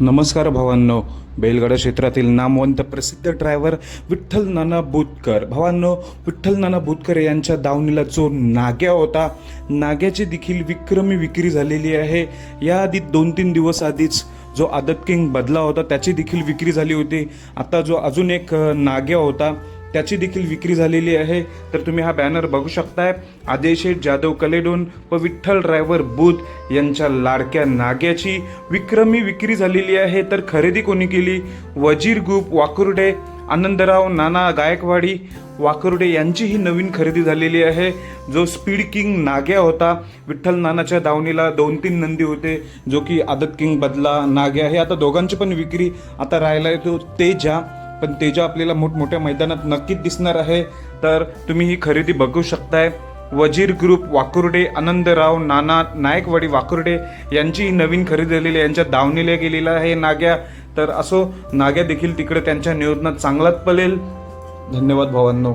नमस्कार भावांनो बैलगाडा क्षेत्रातील नामवंत प्रसिद्ध ड्रायव्हर विठ्ठल नाना बुतकर. भावांनो विठ्ठल नाना बुतकर यांच्या दावणीला जो नाग्या होता नाग्याची देखील विक्रमी विक्री झालेली आहे. याआधी दोन तीन दिवस आधीच जो आदत किंग बदला होता त्याची देखील विक्री झाली होती. आता जो अजून एक नाग्या होता त्याची देखील विक्री झालेली आहे. तर तुम्ही हा बॅनर बघू शकताय. आदेश जाधव कलेडोन व विठ्ठल ड्रायव्हर बुध यांच्या लाडक्या नाग्याची विक्रमी विक्री झालेली आहे. तर खरेदी कोणी केली? वजीर ग्रुप वाकुर्डे आनंदराव नाना गायकवाडी वाकुर्डे यांची ही नवीन खरेदी झालेली आहे. जो स्पीड किंग नाग्या होता विठ्ठल नानाच्या दावणीला दोन तीन नंदी होते जो की आदत किंग बदला नाग्या हे आता दोघांची पण विक्री आता राहिला आहे तो तेजा. पण तेजा आपल्याला मोठमोठ्या मैदानात नक्कीच दिसणार आहे. तर तुम्ही ही खरेदी बघू शकताय. वजीर ग्रुप वाकुर्डे आनंदराव नाना नायकवाडी वाकुर्डे यांची नवीन खरेदी झालेली आहे. यांच्या दावणीला गेलेला आहे नाग्या. तर असो नाग्या देखील तिकडे त्यांच्या नियोजनात चांगलाच पलेल धन्यवाद भावांनो.